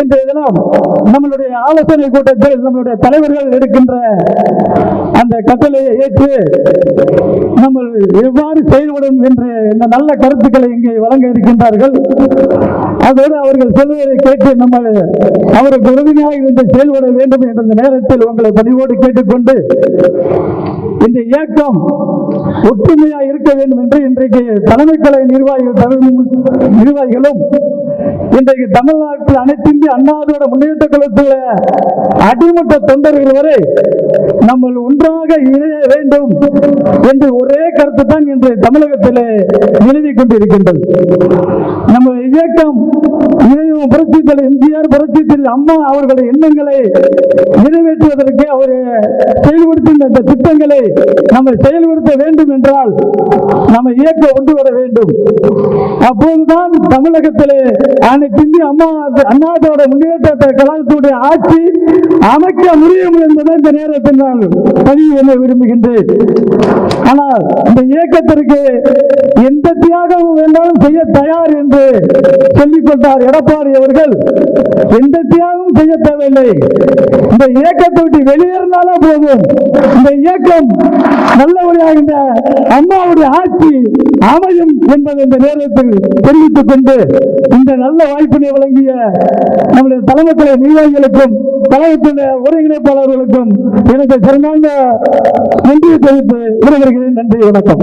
இன்றைய நம்மளுடைய ஆலோசனை கூட்டத்தில் நம்மளுடைய தலைவர்கள் எடுக்கின்ற அந்த கட்டளையை ஏற்று நம்ம எவ்வாறு செயல்படும் என்று இந்த நல்ல கருத்துக்களை இங்கே வழங்க இருக்கின்றார்கள். அதோடு அவர்கள் சொல்வதை கேட்டு நம்ம அவருக்கு உறுதியாக இருந்து செயல்பட வேண்டும் என்ற நேரத்தில் உங்களை பணிவோடு கேட்டுக்கொண்டு இந்த இயக்கம் ஒற்றுமையாக இருக்க வேண்டும் என்று இன்றைக்கு தலைமை கலை நிர்வாகிகள் நிர்வாகிகளும் இன்றைக்கு தமிழ்நாட்டில் அனைத்து இந்திய அண்ணாதோட முன்னேற்ற கழகத்தில் அடிமட்ட தொண்டர்கள் வரை நம்ம ஒன்றாக இணைய வேண்டும் என்று ஒரே கருத்து தான் இன்று தமிழகத்திலே எழுதி கொண்டிருக்கின்றது. நம்ம இயக்கம் இணையும் புரட்சித்தலை எம்ஜிஆர் புரட்சித்தலை அம்மா அவர்களுடைய எண்ணங்களை நிறைவேற்றுவதற்கு அவர் செயல்படுத்தின இந்த திட்டங்களை நம்ம செயல்படுத்த வேண்டும் என்றால் நம்ம இயக்கம் ஒன்று வர வேண்டும். அப்போதுதான் தமிழகத்திலே அனைத்து இந்திய அம்மா அண்ணாதோட முன்னேற்ற கழகத்துடைய ஆட்சி அமைக்க முடியும் என்பதை இந்த நேரத்தில் நான் பதிவு பண்ண விரும்புகின்றேன்? ஆனால் இந்த இயக்கத்திற்கு எந்த தியாகமும் வேண்டாலும் செய்ய தயார் என்று சொல்லிக் கொண்டார் எடப்பாடி அவர்கள். எந்த தியாகமும் செய்ய தேவையில்லை. இந்த இயக்கத்தை விட்டு வெளியேறினாலும் போதும். இந்த இயக்கம் நல்லபடியாக இந்த அம்மாவுடைய ஆட்சி அமையும் என்பதை இந்த நேரத்தில் தெரிவித்துக் கொண்டு இந்த நல்ல வாய்ப்பினை வழங்கிய நம்முடைய தலைமைத்துறை நிர்வாகிகளுக்கும் கழகத்துடைய ஒருங்கிணைப்பாளர்களுக்கும் எனக்கு சிறந்த நன்றியை தெரிவித்து விடைபெறுகிறேன். நன்றி வணக்கம்.